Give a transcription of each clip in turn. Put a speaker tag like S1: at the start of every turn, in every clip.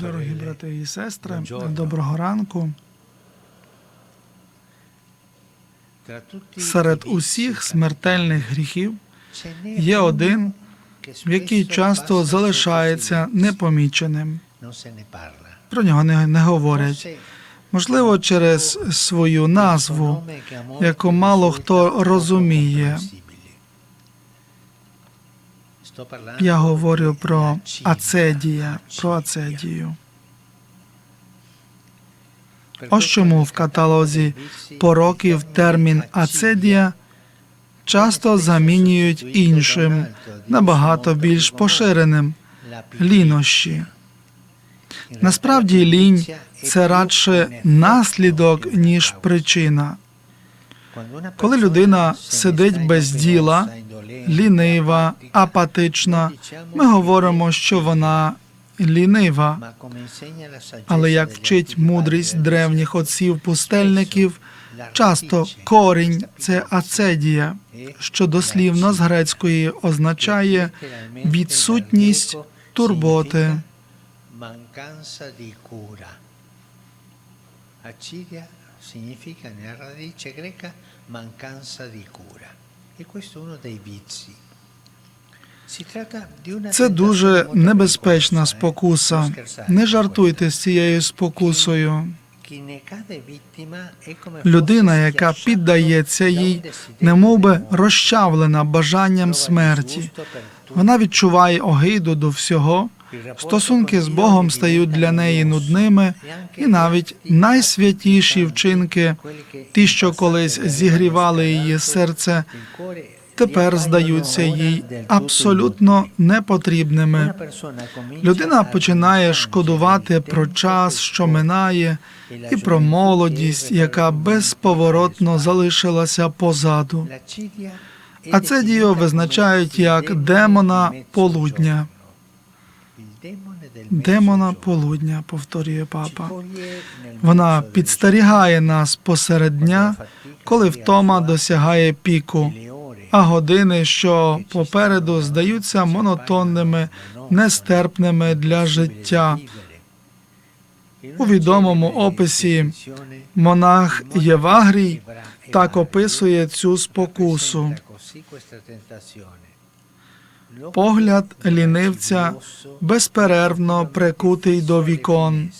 S1: Дорогі брати і сестри, доброго ранку. Серед усіх смертельних гріхів є один, який часто залишається непоміченим. Про нього не, не говорять. Можливо, через свою назву, яку мало хто розуміє. Я говорю про ацедія, про ацедію. Ось чому в каталозі пороків термін ацедія часто замінюють іншим, набагато більш поширеним лінощі. Насправді лінь це радше наслідок, ніж причина. Коли людина сидить без діла, лінива, апатична, ми говоримо, що вона лінива. Але як вчить мудрість древніх отців пустельників, часто корінь це ацедія, що дослівно з грецької означає відсутність турботи.
S2: Acidia significa nella radice greca mancanza di cura. E
S1: Це дуже небезпечна
S2: eh.
S1: спокуса. Не жартуйте з цією спокусою. Людина, яка піддається їй, немовби
S2: dell'uomo.
S1: розчавлена бажанням смерті. Вона відчуває огиду до всього. Стосунки з Богом стають для неї нудними, і навіть найсвятіші вчинки, ті, що колись зігрівали її серце, тепер здаються їй абсолютно непотрібними. Людина починає шкодувати про час, що минає, і про молодість, яка безповоротно залишилася позаду. А це діо визначають як демона полудня. Демона полудня, повторює папа. Вона підстерігає нас посеред дня, коли втома досягає піку, а години, що попереду здаються монотонними, нестерпними для життя. У відомому описі монах Євагрій так описує цю спокусу. Погляд лінивця безперервно прикутий до вікон,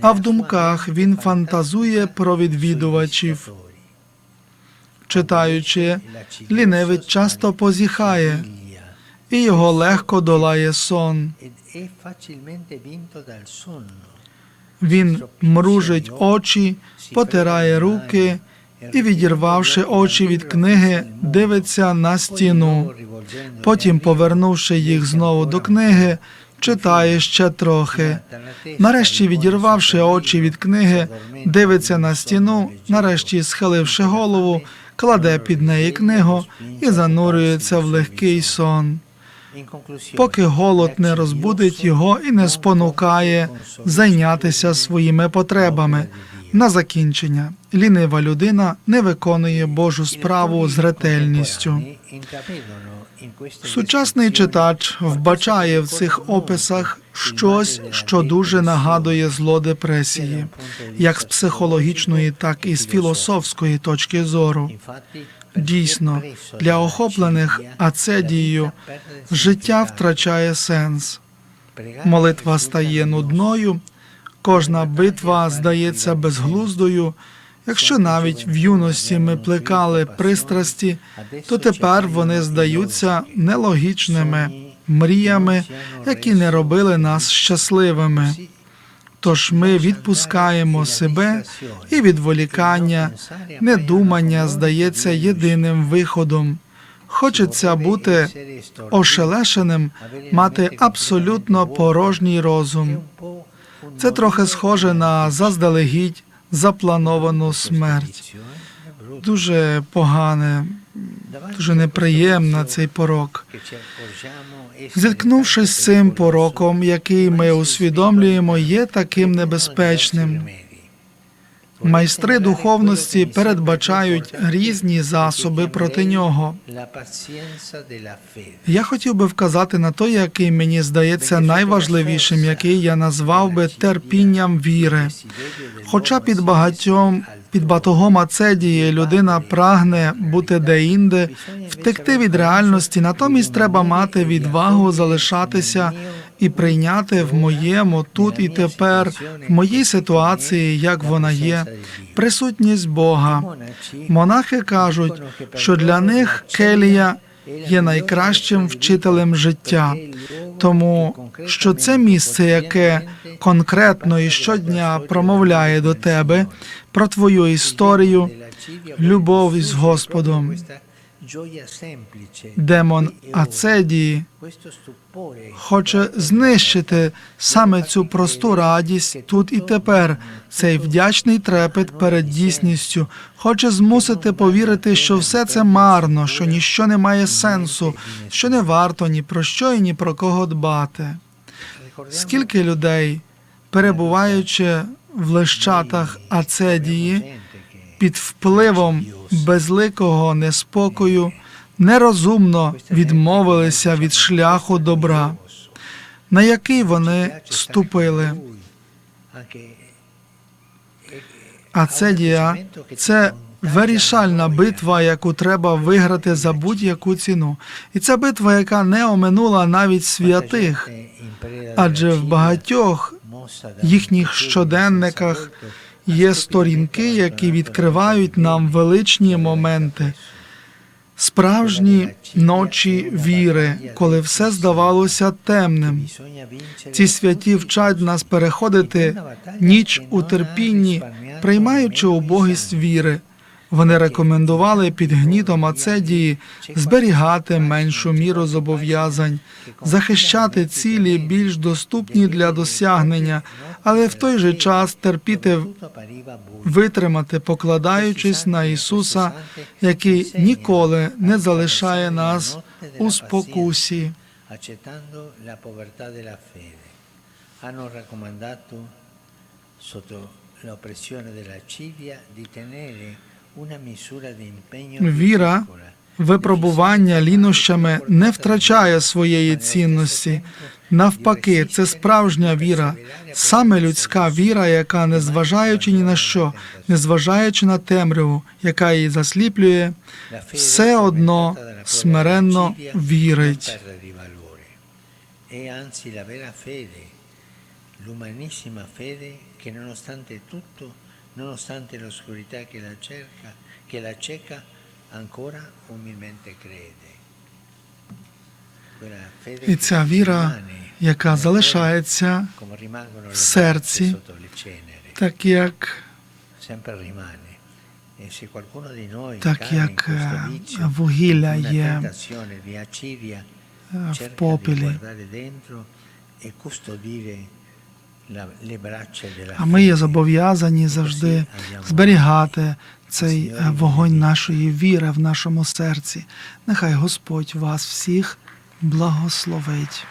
S1: а в думках він фантазує про відвідувачів. Читаючи, лінивець часто позіхає, і його легко долає сон. Він мружить очі, потирає руки і, відірвавши очі від книги, дивиться на стіну. Потім, повернувши їх знову до книги, читає ще трохи. Нарешті, відірвавши очі від книги, дивиться на стіну, нарешті, схиливши голову, кладе під неї книгу і занурюється в легкий сон. Поки голод не розбудить його і не спонукає зайнятися своїми потребами. На закінчення лінива людина не виконує Божу справу з ретельністю. Сучасний читач вбачає в цих описах щось, що дуже нагадує зло депресії, як з психологічної, так і з філософської точки зору. Дійсно, для охоплених ацедією життя втрачає сенс. Молитва стає нудною, кожна битва здається безглуздою. Якщо навіть в юності ми плекали пристрасті, то тепер вони здаються нелогічними мріями, які не робили нас щасливими. Тож ми відпускаємо себе, і відволікання, недумання здається єдиним виходом. Хочеться бути ошелешеним, мати абсолютно порожній розум. Це трохи схоже на заздалегідь заплановану смерть. Дуже погане, дуже неприємна цей порок. Зіткнувшись з цим пороком, який ми усвідомлюємо, є таким небезпечним. Майстри духовності передбачають різні засоби проти нього. Я хотів би вказати на той, який мені здається найважливішим, який я назвав би терпінням віри. Хоча під багатьом під батогом ацедії людина прагне бути деінде, втекти від реальності, натомість треба мати відвагу залишатися і прийняти в моєму тут і тепер, в моїй ситуації, як вона є, присутність Бога. Монахи кажуть, що для них келія є найкращим вчителем життя, тому що це місце, яке конкретно і щодня промовляє до тебе про твою історію, любов із Господом. Демон Ацедії хоче знищити саме цю просту радість тут і тепер, цей вдячний трепет перед дійсністю, хоче змусити повірити, що все це марно, що ніщо не має сенсу, що не варто ні про що і ні про кого дбати. Скільки людей, перебуваючи в лещатах Ацедії, під впливом безликого неспокою, нерозумно відмовилися від шляху добра, на який вони ступили. Ацедія це вирішальна битва, яку треба виграти за будь-яку ціну. І це битва, яка не оминула навіть святих, адже в багатьох їхніх щоденниках є сторінки, які відкривають нам величні моменти, справжні ночі віри, коли все здавалося темним. Ці святі вчать нас переходити ніч у терпінні, приймаючи убогість віри. Вони рекомендували під гнітом Ацедії зберігати меншу міру зобов'язань, захищати цілі більш доступні для досягнення, але в той же час терпіти витримати, покладаючись на Ісуса, який ніколи не залишає нас у спокусі.
S2: sotto l'oppressione della cidia, di tenere
S1: Віра, випробування лінощами не втрачає своєї цінності. Навпаки, це справжня віра, саме людська віра, яка, незважаючи ні на що, незважаючи на темряву, яка її засліплює, все одно смиренно вірить.
S2: non perde di valore. È anzi la vera fede, l'umanissima fede che nonostante tutto, nonostante l'oscurità che la cerca, che la cieca, ancora umilmente crede. Quella fede
S1: І
S2: che
S1: ця віра, яка залишається в серці, так як.
S2: E
S1: так як е, вугілля є е, в
S2: cerca
S1: А ми є зобов'язані завжди зберігати цей е, вогонь нашої віри в нашому серці. Нехай Господь вас всіх благословить.